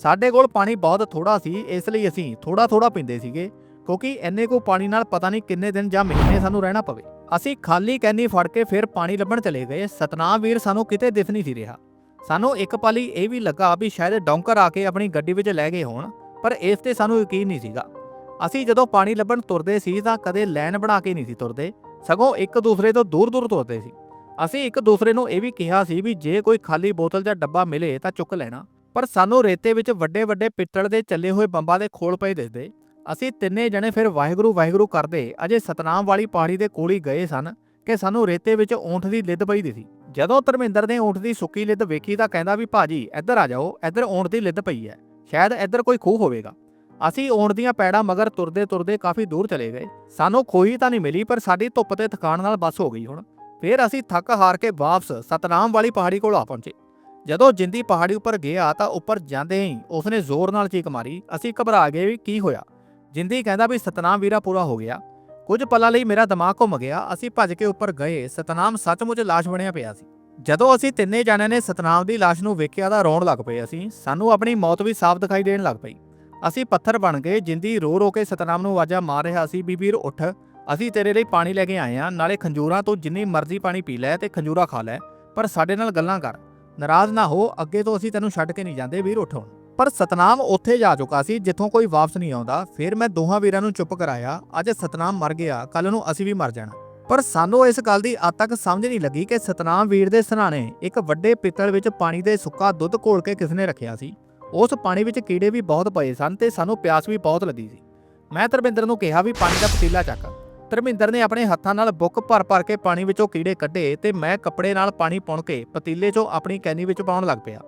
ਸਾਡੇ ਕੋਲ ਪਾਣੀ ਬਹੁਤ ਥੋੜਾ ਸੀ, ਇਸ ਲਈ ਅਸੀਂ ਥੋੜਾ ਥੋੜਾ ਪੀਂਦੇ ਸੀਗੇ, ਕਿਉਂਕਿ ਇੰਨੇ ਕੋ ਪਾਣੀ ਨਾਲ ਪਤਾ ਨਹੀਂ ਕਿੰਨੇ ਦਿਨ ਜਾਂ ਮਹੀਨੇ ਸਾਨੂੰ ਰਹਿਣਾ ਪਵੇ। ਅਸੀਂ ਖਾਲੀ ਕੈਨੀ ਫੜ ਕੇ ਫਿਰ ਪਾਣੀ ਲੱਭਣ ਚਲੇ ਗਏ, ਸਤਨਾਮ ਵੀਰ ਸਾਨੂੰ ਕਿਤੇ ਦਿਸ ਨਹੀਂ ਸੀ ਰਿਹਾ। ਸਾਨੂੰ ਇੱਕ ਪਾਲੀ ਇਹ ਵੀ ਲੱਗਾ ਵੀ ਸ਼ਾਇਦ ਡੌਂਕਰ ਆ ਕੇ ਆਪਣੀ ਗੱਡੀ ਵਿੱਚ ਲੈ ਗਏ ਹੋਣ, ਪਰ ਇਸ ਤੇ ਸਾਨੂੰ ਯਕੀਨ ਨਹੀਂ ਸੀਗਾ। ਅਸੀਂ ਜਦੋਂ ਪਾਣੀ ਲੱਭਣ ਤੁਰਦੇ ਸੀ ਤਾਂ ਕਦੇ ਲਾਈਨ ਬਣਾ ਕੇ ਨਹੀਂ ਸੀ ਤੁਰਦੇ। ਸਗੋਂ ਇੱਕ ਦੂਸਰੇ ਤੋਂ ਦੂਰ ਦੂਰ ਤੁਰਦੇ ਸੀ। ਅਸੀਂ ਇੱਕ ਦੂਸਰੇ ਨੂੰ ਇਹ ਵੀ ਕਿਹਾ ਸੀ ਵੀ ਜੇ ਕੋਈ ਖਾਲੀ ਬੋਤਲ ਜਾਂ ਡੱਬਾ ਮਿਲੇ ਤਾਂ ਚੁੱਕ ਲੈਣਾ। ਪਰ ਸਾਨੂੰ ਰੇਤੇ ਵਿੱਚ ਵੱਡੇ ਵੱਡੇ ਪਿੱਤਲ ਦੇ ਚੱਲੇ ਹੋਏ ਬੰਬਾਂ ਦੇ ਖੋਲ ਪਏ ਦਿਸਦੇ। ਅਸੀਂ ਤਿੰਨੇ ਜਣੇ ਫਿਰ ਵਾਹਿਗੁਰੂ ਵਾਹਿਗੁਰੂ ਕਰਦੇ ਅਜੇ ਸਤਨਾਮ ਵਾਲੀ ਪਹਾੜੀ ਦੇ ਕੋਲ ਹੀ ਗਏ ਸਨ ਕਿ ਸਾਨੂੰ ਰੇਤੇ ਵਿੱਚ ਊਂਠ ਦੀ ਲਿੱਦ ਪਈ ਦਿਸੀ। ਜਦੋਂ ਧਰਮਿੰਦਰ ਨੇ ਊਂਠ ਦੀ ਸੁੱਕੀ ਲਿੱਦ ਵੇਖੀ ਤਾਂ ਕਹਿੰਦਾ ਵੀ ਭਾਜੀ, ਇੱਧਰ ਆ ਜਾਓ, ਇੱਧਰ ਊਂਠ ਦੀ ਲਿੱਦ ਪਈ ਹੈ। ਸ਼ਾਇਦ ਇੱਧਰ ਕੋਈ ਖੂਹ ਹੋਵੇਗਾ। ਅਸੀਂ ਊਂਠ ਦੀਆਂ ਪੈੜਾਂ ਮਗਰ ਤੁਰਦੇ ਤੁਰਦੇ ਕਾਫੀ ਦੂਰ ਚਲੇ ਗਏ। ਸਾਨੂੰ ਖੋਈ ਤਾਂ ਨਹੀਂ ਮਿਲੀ, ਪਰ ਸਾਡੀ ਧੁੱਪ ਤੇ ਥਕਾਨ ਨਾਲ ਬਸ ਹੋ ਗਈ ਹੁਣ। ਫਿਰ ਅਸੀਂ ਥੱਕ ਹਾਰ ਕੇ ਵਾਪਸ ਸਤਨਾਮ ਵਾਲੀ ਪਹਾੜੀ ਕੋਲ ਆ ਪਹੁੰਚੇ। ਜਦੋਂ ਜਿੰਦੀ ਪਹਾੜੀ ਉੱਪਰ ਗਿਆ ਤਾਂ ਉੱਪਰ ਜਾਂਦੇ ਹੀ ਉਸਨੇ ਜ਼ੋਰ ਨਾਲ ਚੀਕ ਮਾਰੀ। ਅਸੀਂ ਘਬਰਾ ਗਏ ਵੀ ਕੀ ਹੋਇਆ? ਜਿੰਦੀ ਕਹਿੰਦਾ ਵੀ ਸਤਨਾਮ ਵੀਰਾ ਪੂਰਾ ਹੋ ਗਿਆ। ਕੁਝ ਪਲਾਂ ਲਈ ਮੇਰਾ ਦਿਮਾਗ ਘੁੰਮ ਗਿਆ। ਅਸੀਂ ਭੱਜ ਕੇ ਉੱਪਰ ਗਏ। ਸਤਨਾਮ ਸੱਚਮੁੱਚ ਲਾਸ਼ ਬਣਿਆ ਪਿਆ ਸੀ। ਜਦੋਂ ਅਸੀਂ ਤਿੰਨੇ ਜਾਣਿਆਂ ਨੇ ਸਤਨਾਮ ਦੀ ਲਾਸ਼ ਨੂੰ ਵੇਖਿਆ ਤਾਂ ਰੋਣ ਲੱਗ ਪਏ ਅਸੀਂ। ਸਾਨੂੰ ਆਪਣੀ ਮੌਤ ਵੀ ਸਾਫ਼ ਦਿਖਾਈ ਦੇਣ ਲੱਗ ਪਈ। ਅਸੀਂ ਪੱਥਰ ਬਣ ਗਏ, ਜਿੰਦੀ ਰੋ ਰੋ ਕੇ ਸਤਨਾਮ ਨੂੰ ਆਵਾਜ਼ਾਂ ਮਾਰ ਰਿਹਾ ਸੀ ਵੀ ਵੀਰ ਉੱਠ, ਅਸੀਂ ਤੇਰੇ ਲਈ ਪਾਣੀ ਲੈ ਕੇ ਆਏ ਆ ਨਾਲੇ ਖੰਜੂਰਾਂ ਤੋਂ ਜਿੰਨੀ ਮਰਜ਼ੀ ਪਾਣੀ ਪੀ ਲੈ ਤੇ ਖੰਜੂਰਾ ਖਾ ਲੈ, ਪਰ ਸਾਡੇ ਨਾਲ ਗੱਲਾਂ ਕਰ, ਨਾਰਾਜ਼ ਨਾ ਹੋ, ਅੱਗੇ ਤੋਂ ਅਸੀਂ ਤੈਨੂੰ ਛੱਡ ਕੇ ਨਹੀਂ ਜਾਂਦੇ, ਵੀਰ ਉੱਠ ਹੁਣ। ਪਰ ਸਤਨਾਮ ਉੱਥੇ ਜਾ ਚੁੱਕਾ ਸੀ, ਜਿੱਥੋਂ ਕੋਈ ਵਾਪਸ ਨਹੀਂ ਆਉਂਦਾ, ਫਿਰ ਮੈਂ ਦੋਹਾਂ ਵੀਰਾਂ ਨੂੰ ਚੁੱਪ ਕਰਾਇਆ, ਅੱਜ ਸਤਨਾਮ ਮਰ ਗਿਆ ਕੱਲ ਨੂੰ ਅਸੀਂ ਵੀ ਮਰ ਜਾਣਾ। ਪਰ ਸਾਨੂੰ ਇਸ ਗੱਲ ਦੀ ਅੱਜ ਤੱਕ ਸਮਝ ਨਹੀਂ ਲੱਗੀ ਕਿ ਸਤਨਾਮ ਵੀਰ ਦੇ ਸਰਾਣੇ ਇੱਕ ਵੱਡੇ ਪਿੱਤਲ ਵਿੱਚ ਪਾਣੀ ਦੇ ਸੁੱਕਾ ਦੁੱਧ ਘੋਲ ਕੇ ਕਿਸਨੇ ਰੱਖਿਆ ਸੀ। ਉਸ ਪਾਣੀ ਵਿੱਚ ਕੀੜੇ ਵੀ ਬਹੁਤ ਪਏ ਸਨ ਤੇ ਸਾਨੂੰ ਪਿਆਸ ਵੀ ਬਹੁਤ ਲੱਗੀ ਸੀ। ਮੈਂ ਧਰਮਿੰਦਰ ਨੂੰ ਕਿਹਾ ਵੀ ਪਾਣੀ ਦਾ ਪਤੀਲਾ ਚੱਕ। ਧਰਮਿੰਦਰ ਨੇ ਆਪਣੇ ਹੱਥਾਂ ਨਾਲ ਬੁੱਕ ਭਰ ਭਰ ਕੇ ਪਾਣੀ ਵਿੱਚੋਂ ਕੀੜੇ ਕੱਢੇ ਤੇ ਮੈਂ ਕੱਪੜੇ ਨਾਲ ਪਾਣੀ ਪੁਣ ਕੇ ਪਤੀਲੇ 'ਚੋਂ ਆਪਣੀ ਕੈਨੀ ਵਿੱਚ ਪਾਉਣ ਲੱਗ ਪਿਆ।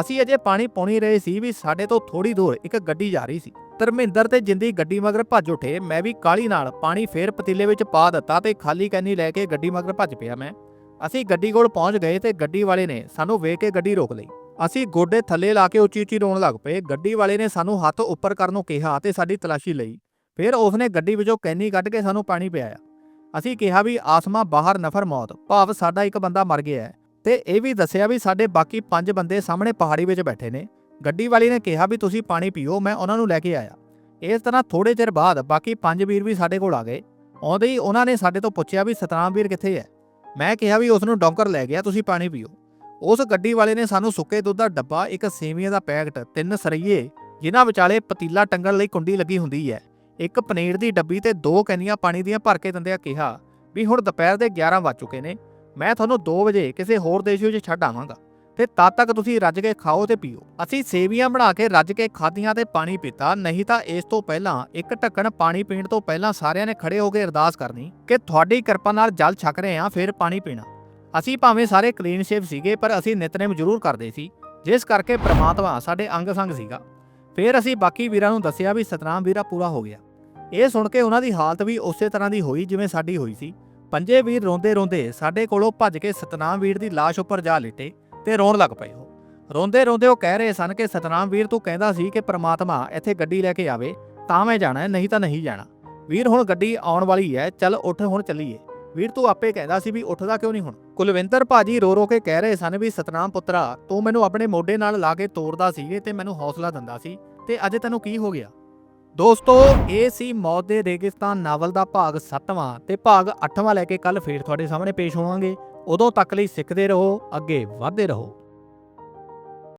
ਅਸੀਂ ਅਜੇ ਪਾਣੀ ਪਾਉਣੀ ਰਹੇ ਸੀ ਵੀ ਸਾਡੇ ਤੋਂ ਥੋੜੀ ਦੂਰ ਇੱਕ ਗੱਡੀ ਜਾ ਰਹੀ ਸੀ। ਧਰਮਿੰਦਰ ਤੇ ਜਿੰਦੀ ਗੱਡੀ ਮਗਰ ਭੱਜ ਉੱਠੇ, ਮੈਂ ਵੀ ਕਾਲੀ ਨਾਲ ਪਾਣੀ ਫੇਰ ਪਤੀਲੇ ਵਿੱਚ ਪਾ ਦਿੱਤਾ ਤੇ ਖਾਲੀ ਕੈਨੀ ਲੈ ਕੇ ਗੱਡੀ ਮਗਰ ਭੱਜ ਪਿਆ ਮੈਂ। ਅਸੀਂ ਗੱਡੀ ਕੋਲ ਪਹੁੰਚ ਗਏ ਤੇ ਗੱਡੀ ਵਾਲੇ ਨੇ ਸਾਨੂੰ ਵੇਖ ਕੇ ਗੱਡੀ ਰੋਕ ਲਈ। ਅਸੀਂ ਗੋਡੇ ਥੱਲੇ ਲਾ ਕੇ ਉੱਚੀ ਉੱਚੀ ਰੋਣ ਲੱਗ ਪਏ। ਗੱਡੀ ਵਾਲੇ ਨੇ ਸਾਨੂੰ ਹੱਥ ਉੱਪਰ ਕਰਨ ਨੂੰ ਕਿਹਾ ਤੇ ਸਾਡੀ ਤਲਾਸ਼ੀ ਲਈ। ਫਿਰ ਉਸਨੇ ਗੱਡੀ ਵਿੱਚੋਂ ਕੈਨੀ ਕੱਢ ਕੇ ਸਾਨੂੰ ਪਾਣੀ ਪਿਆਇਆ। ਅਸੀਂ ਕਿਹਾ ਵੀ ਆਸਮਾ ਬਾਹਰ ਨਫਰ ਮੌਤ, ਭਾਵ ਸਾਡਾ ਇੱਕ ਬੰਦਾ ਮਰ ਗਿਆ ਹੈ। ਤੇ ਇਹ ਵੀ ਦੱਸਿਆ ਵੀ ਸਾਡੇ ਬਾਕੀ ਪੰਜ ਬੰਦੇ ਸਾਹਮਣੇ ਪਹਾੜੀ ਵਿੱਚ ਬੈਠੇ ਨੇ। ਗੱਡੀ ਵਾਲੀ ਨੇ ਕਿਹਾ ਵੀ ਤੁਸੀਂ ਪਾਣੀ ਪੀਓ, ਮੈਂ ਉਹਨਾਂ ਨੂੰ ਲੈ ਕੇ ਆਇਆ। ਇਸ ਤਰ੍ਹਾਂ ਥੋੜੇ ਚਿਰ ਬਾਅਦ ਬਾਕੀ ਪੰਜ ਵੀਰ ਵੀ ਸਾਡੇ ਕੋਲ ਆ ਗਏ। ਆਉਂਦੇ ਹੀ ਉਹਨਾਂ ਨੇ ਸਾਡੇ ਤੋਂ ਪੁੱਛਿਆ ਵੀ ਸਤਨਾਮ ਵੀਰ ਕਿੱਥੇ ਹੈ? ਮੈਂ ਕਿਹਾ ਵੀ ਉਸ ਨੂੰ ਡੌਂਕਰ ਲੈ ਗਿਆ, ਤੁਸੀਂ ਪਾਣੀ ਪੀਓ। ਉਸ ਗੱਡੀ ਵਾਲੇ ਨੇ ਸਾਨੂੰ ਸੁੱਕੇ ਦੁੱਧ ਦਾ ਡੱਬਾ, ਇੱਕ ਸੇਵੀਆਂ ਦਾ ਪੈਕਟ, ਤਿੰਨ ਸਰਈਏ, ਜਿਨ੍ਹਾਂ ਵਿਚਾਲੇ ਪਤੀਲਾ ਟੰਗਣ ਲਈ ਕੁੰਡੀ ਲੱਗੀ ਹੁੰਦੀ ਹੈ। ਇੱਕ ਪਨੀਰ ਦੀ ਡੱਬੀ ਤੇ ਦੋ ਕੈਨੀਆਂ ਪਾਣੀ ਦੀਆਂ ਭਰ ਕੇ ਦਿੰਦਿਆਂ ਕਿਹਾ ਵੀ ਹੁਣ ਦੁਪਹਿਰ ਦੇ 11 ਵੱਜ ਚੁੱਕੇ ਨੇ, ਮੈਂ ਤੁਹਾਨੂੰ 2 ਵਜੇ ਕਿਸੇ ਹੋਰ ਦੇਸ਼ ਵਿੱਚ ਛੱਡ ਆਵਾਂਗਾ ਤੇ ਤਦ ਤੱਕ ਤੁਸੀਂ ਰੱਜ ਕੇ ਖਾਓ ਤੇ ਪੀਓ। ਅਸੀਂ ਸੇਵੀਆਂ ਬਣਾ ਕੇ ਰੱਜ ਕੇ ਖਾਧੀਆਂ ਤੇ ਪਾਣੀ ਪੀਤਾ, ਨਹੀਂ ਤਾਂ ਇਸ ਤੋਂ ਪਹਿਲਾਂ ਇੱਕ ਢੱਕਣ ਪਾਣੀ ਪੀਣ ਤੋਂ ਪਹਿਲਾਂ ਸਾਰਿਆਂ ਨੇ ਖੜੇ ਹੋ ਕੇ ਅਰਦਾਸ ਕਰਨੀ ਕਿ ਤੁਹਾਡੀ ਕਿਰਪਾ ਨਾਲ ਜਲ ਛਕ ਰਹੇ ਹਾਂ, ਫਿਰ ਪਾਣੀ ਪੀਣਾ। ਅਸੀਂ ਭਾਵੇਂ ਸਾਰੇ ਕਲੀਨ ਸ਼ੇਵ ਸੀਗੇ, ਪਰ ਅਸੀਂ ਨਿਤਨੇਮ ਜ਼ਰੂਰ ਕਰਦੇ ਸੀ। ਜਿਸ ਕਰਕੇ ਪ੍ਰਮਾਤਮਾ ਸਾਡੇ ਅੰਗ ਸੰਗ ਸੀਗਾ। ਫਿਰ ਅਸੀਂ ਬਾਕੀ ਵੀਰਾਂ ਨੂੰ ਦੱਸਿਆ ਵੀ ਸਤਨਾਮ ਵੀਰਾ ਪੂਰਾ ਹੋ ਗਿਆ। ਇਹ ਸੁਣ ਕੇ ਉਹਨਾਂ ਦੀ ਹਾਲਤ ਵੀ ਉਸੇ ਤਰ੍ਹਾਂ ਦੀ ਹੋਈ ਜਿਵੇਂ ਸਾਡੀ ਹੋਈ ਸੀ। ਪੰਜੇ ਵੀਰ ਰੋਂਦੇ ਰੋਂਦੇ ਸਾਡੇ ਕੋਲੋਂ ਭੱਜ ਕੇ ਸਤਨਾਮ ਵੀਰ ਦੀ ਲਾਸ਼ ਉੱਪਰ ਜਾ ਲਿਟੇ ਤੇ ਰੋਣ ਲੱਗ ਪਏ ਉਹ। ਰੋਂਦੇ ਰੋਂਦੇ ਉਹ ਕਹਿ ਰਹੇ ਸਨ ਕਿ ਸਤਨਾਮ ਵੀਰ ਤੂੰ ਕਹਿੰਦਾ ਸੀ ਕਿ ਪ੍ਰਮਾਤਮਾ ਇੱਥੇ ਗੱਡੀ ਲੈ ਕੇ ਆਵੇ, ਤਾਂ ਮੈਂ ਜਾਣਾ, ਨਹੀਂ ਤਾਂ ਨਹੀਂ ਜਾਣਾ। ਵੀਰ ਹੁਣ ਗੱਡੀ ਆਉਣ ਵਾਲੀ ਹੈ, ਚੱਲ ਉੱਠ ਹੁਣ ਚੱਲੀਏ। ਵੀਰ ਤੂੰ ਆਪੇ ਕਹਿੰਦਾ ਸੀ ਵੀ ਉੱਠਦਾ ਕਿਉਂ ਨਹੀਂ ਹੁਣ? ਕੁਲਵਿੰਦਰ ਭਾਜੀ ਰੋ ਰੋ ਕੇ ਕਹਿ ਰਹੇ ਸਨ ਵੀ, ਸਤਨਾਮ ਪੁੱਤਰਾ, ਤੂੰ ਮੈਨੂੰ ਆਪਣੇ ਮੋਢੇ ਨਾਲ ਲਾ ਕੇ ਤੋਰਦਾ ਸੀ ਤੇ ਮੈਨੂੰ ਹੌਸਲਾ ਦਿੰਦਾ ਸੀ, ਤੇ ਅੱਜ ਤੈਨੂੰ ਕੀ ਹੋ ਗਿਆ? ਦੋਸਤੋ, ਇਹ ਸੀ ਮੌਤ ਦੇ ਰੇਗਿਸਤਾਨ ਨਾਵਲ ਦਾ ਭਾਗ 7ਵਾਂ ਤੇ ਭਾਗ 8ਵਾਂ ਲੈ ਕੇ ਕੱਲ ਫੇਰ ਤੁਹਾਡੇ ਸਾਹਮਣੇ ਪੇਸ਼ ਹੋਵਾਂਗੇ। ਉਦੋਂ ਤੱਕ ਲਈ ਸਿੱਖਦੇ ਰਹੋ, ਅੱਗੇ ਵਧਦੇ ਰਹੋ।